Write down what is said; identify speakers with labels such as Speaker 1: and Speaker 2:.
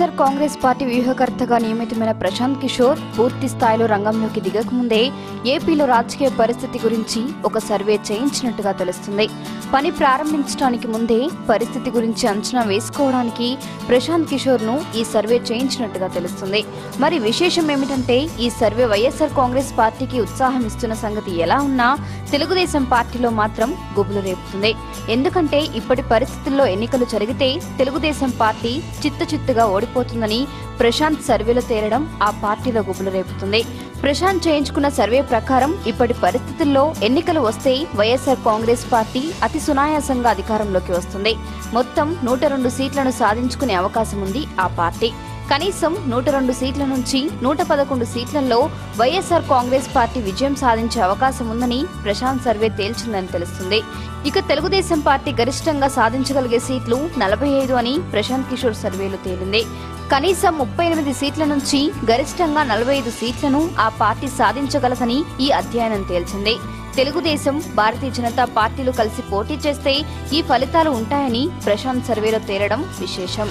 Speaker 1: YSR Congress party వ్యూహకర్తగా నియమితమైన ప్రశాంత్ కిషోర్ పూర్తి స్థాయిలో రంగంలోకి దిగకముందే ఏపీలో రాజకీయ పరిస్థితి గురించి ఒక సర్వే చేయించినట్టుగా తెలుస్తుంది. పని ప్రారంభించడానికి ముందే పరిస్థితి గురించి అంచనా వేసుకోవడానికి ప్రశాంత్ కిషోర్ను ఈ సర్వే చేయించినట్టుగా తెలుస్తుంది. మరి విశేషం ఏమిటంటే ఈ సర్వే వైఎస్ఆర్ కాంగ్రెస్ పార్టీకి ఉత్సాహం ఇస్తున్న సంగతి ఎలా ఉన్నా తెలుగుదేశం పార్టీలో మాత్రం గుబులు రేపుతుంది. ఎందుకంటే ఇప్పటి పరిస్థితుల్లో ఎన్నికలు జరిగితే తెలుగుదేశం పార్టీ చిత్తచిత్తుగా ఓడిపోతుందని ప్రశాంత్ సర్వేలో తేలడం ఆ పార్టీలో గుబులు రేపుతుంది. ప్రశాంత్ చేయించుకున్న సర్వే ప్రకారం ఇప్పటి పరిస్థితుల్లో ఎన్నికలు వస్తే వైఎస్ఆర్ కాంగ్రెస్ పార్టీ అతి సునాయాసంగా అధికారంలోకి వస్తుంది. మొత్తం నూట రెండు సీట్లను సాధించుకునే అవకాశం ఉంది ఆ పార్టీ. కనీసం నూట రెండు సీట్ల నుంచి నూట పదకొండు సీట్లలో వైఎస్ఆర్ కాంగ్రెస్ పార్టీ విజయం సాధించే అవకాశం ఉందని ప్రశాంత్ సర్వే తేల్చిందని తెలుస్తుంది. ఇక తెలుగుదేశం పార్టీ గరిష్టంగా సాధించగలిగే సీట్లు నలభై ఐదు అని ప్రశాంత్ కిషోర్ సర్వేలో తేలింది. కనీసం ముప్పై ఎనిమిది సీట్ల నుంచి గరిష్టంగా నలభై ఐదు సీట్లను ఆ పార్టీ సాధించగలదని ఈ అధ్యయనం తేల్చింది. తెలుగుదేశం భారతీయ జనతా పార్టీలు కలిసి పోటీ చేస్తే ఈ ఫలితాలు ఉంటాయని ప్రశాంత్ సర్వేలో తేలడం విశేషం.